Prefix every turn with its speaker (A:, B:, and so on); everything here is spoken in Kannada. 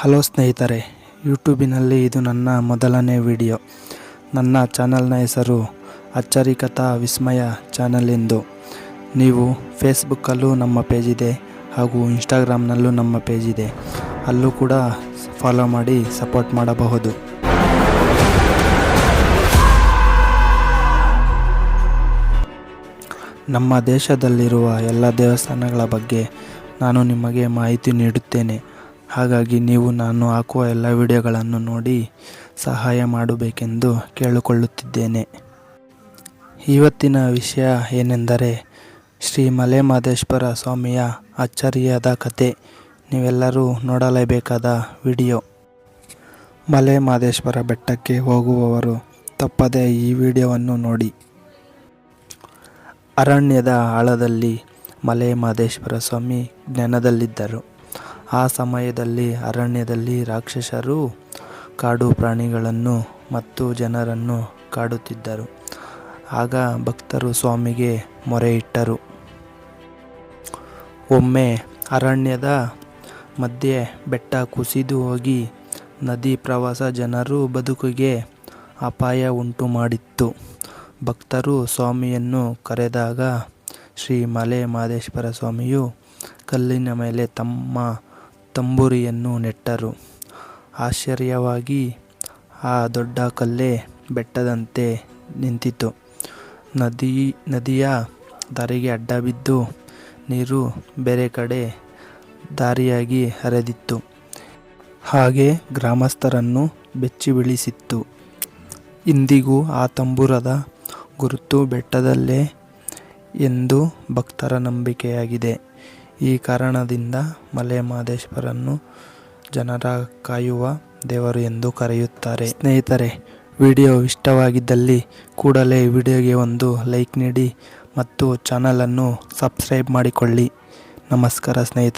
A: ಹಲೋ ಸ್ನೇಹಿತರೆ, ಯೂಟ್ಯೂಬಿನಲ್ಲಿ ಇದು ನನ್ನ ಮೊದಲನೇ ವಿಡಿಯೋ. ನನ್ನ ಚಾನಲ್ನ ಹೆಸರು ಅಚ್ಚರಿ ಕಥಾ ವಿಸ್ಮಯ ಚಾನಲ್ ಎಂದು. ನೀವು ಫೇಸ್ಬುಕ್ಕಲ್ಲೂ ನಮ್ಮ ಪೇಜ್ ಇದೆ, ಹಾಗೂ ಇನ್ಸ್ಟಾಗ್ರಾಮ್ನಲ್ಲೂ ನಮ್ಮ ಪೇಜ್ ಇದೆ. ಅಲ್ಲೂ ಕೂಡ ಫಾಲೋ ಮಾಡಿ, ಸಪೋರ್ಟ್ ಮಾಡಬಹುದು. ನಮ್ಮ ದೇಶದಲ್ಲಿರುವ ಎಲ್ಲ ದೇವಸ್ಥಾನಗಳ ಬಗ್ಗೆ ನಾನು ನಿಮಗೆ ಮಾಹಿತಿ ನೀಡುತ್ತೇನೆ. ಹಾಗಾಗಿ ನೀವು ನಾನು ಹಾಕುವ ಎಲ್ಲ ವಿಡಿಯೋಗಳನ್ನು ನೋಡಿ ಸಹಾಯ ಮಾಡಬೇಕೆಂದು ಕೇಳಿಕೊಳ್ಳುತ್ತಿದ್ದೇನೆ. ಇವತ್ತಿನ ವಿಷಯ ಏನೆಂದರೆ ಶ್ರೀ ಮಲೆಮಹದೇಶ್ವರ ಸ್ವಾಮಿಯ ಅಚ್ಚರಿಯಾದ ಕತೆ. ನೀವೆಲ್ಲರೂ ನೋಡಲೇಬೇಕಾದ ವಿಡಿಯೋ. ಮಲೆ ಮಹದೇಶ್ವರ ಬೆಟ್ಟಕ್ಕೆ ಹೋಗುವವರು ತಪ್ಪದೆ ಈ ವಿಡಿಯೋವನ್ನು ನೋಡಿ. ಅರಣ್ಯದ ಆಳದಲ್ಲಿ ಮಲೆ ಮಹದೇಶ್ವರ ಸ್ವಾಮಿ ಜ್ಞಾನದಲ್ಲಿದ್ದರು. ಆ ಸಮಯದಲ್ಲಿ ಅರಣ್ಯದಲ್ಲಿ ರಾಕ್ಷಸರು ಕಾಡು ಪ್ರಾಣಿಗಳನ್ನು ಮತ್ತು ಜನರನ್ನು ಕಾಡುತ್ತಿದ್ದರು. ಆಗ ಭಕ್ತರು ಸ್ವಾಮಿಗೆ ಮೊರೆ ಇಟ್ಟರು ಒಮ್ಮೆ ಅರಣ್ಯದ ಮಧ್ಯೆ ಬೆಟ್ಟ ಕುಸಿದು ಹೋಗಿ ನದಿ ಪ್ರವಾಸ ಜನರು ಬದುಕಿಗೆ ಅಪಾಯ ಉಂಟು ಮಾಡಿತ್ತು ಭಕ್ತರು ಸ್ವಾಮಿಯನ್ನು ಕರೆದಾಗ ಶ್ರೀ ಮಲೆ ಮಹದೇಶ್ವರ ಸ್ವಾಮಿಯು ಕಲ್ಲಿನ ಮೇಲೆ ತಮ್ಮ ತಂಬೂರಿಯನ್ನು ನೆಟ್ಟರು. ಆಶ್ಚರ್ಯವಾಗಿ ಆ ದೊಡ್ಡ ಕಲ್ಲೇ ಬೆಟ್ಟದಂತೆ ನಿಂತಿತು ನದಿ, ನದಿಯ ದಾರಿಗೆ ಅಡ್ಡ ಬಿದ್ದು ನೀರು ಬೇರೆ ಕಡೆ ದಾರಿಯಾಗಿ ಹರಿದಿತ್ತು. ಹಾಗೆ ಗ್ರಾಮಸ್ಥರನ್ನು ಬೆಚ್ಚಿ ಬೀಳಿಸಿತ್ತು. ಇಂದಿಗೂ ಆ ತಂಬೂರದ ಗುರುತು ಬೆಟ್ಟದಲ್ಲೇ ಎಂದು ಭಕ್ತರ ನಂಬಿಕೆಯಾಗಿದೆ. ಈ ಕಾರಣದಿಂದ ಮಲೆ ಮಹದೇಶ್ವರನ್ನು ಜನರ ಕಾಯುವ ದೇವರು ಎಂದು ಕರೆಯುತ್ತಾರೆ. ಸ್ನೇಹಿತರೆ, ವಿಡಿಯೋ ಇಷ್ಟವಾಗಿದ್ದಲ್ಲಿ ಕೂಡಲೇ ವಿಡಿಯೋಗೆ ಒಂದು ಲೈಕ್ ನೀಡಿ ಮತ್ತು ಚಾನಲನ್ನು ಸಬ್ಸ್ಕ್ರೈಬ್ ಮಾಡಿಕೊಳ್ಳಿ. ನಮಸ್ಕಾರ ಸ್ನೇಹಿತರೆ.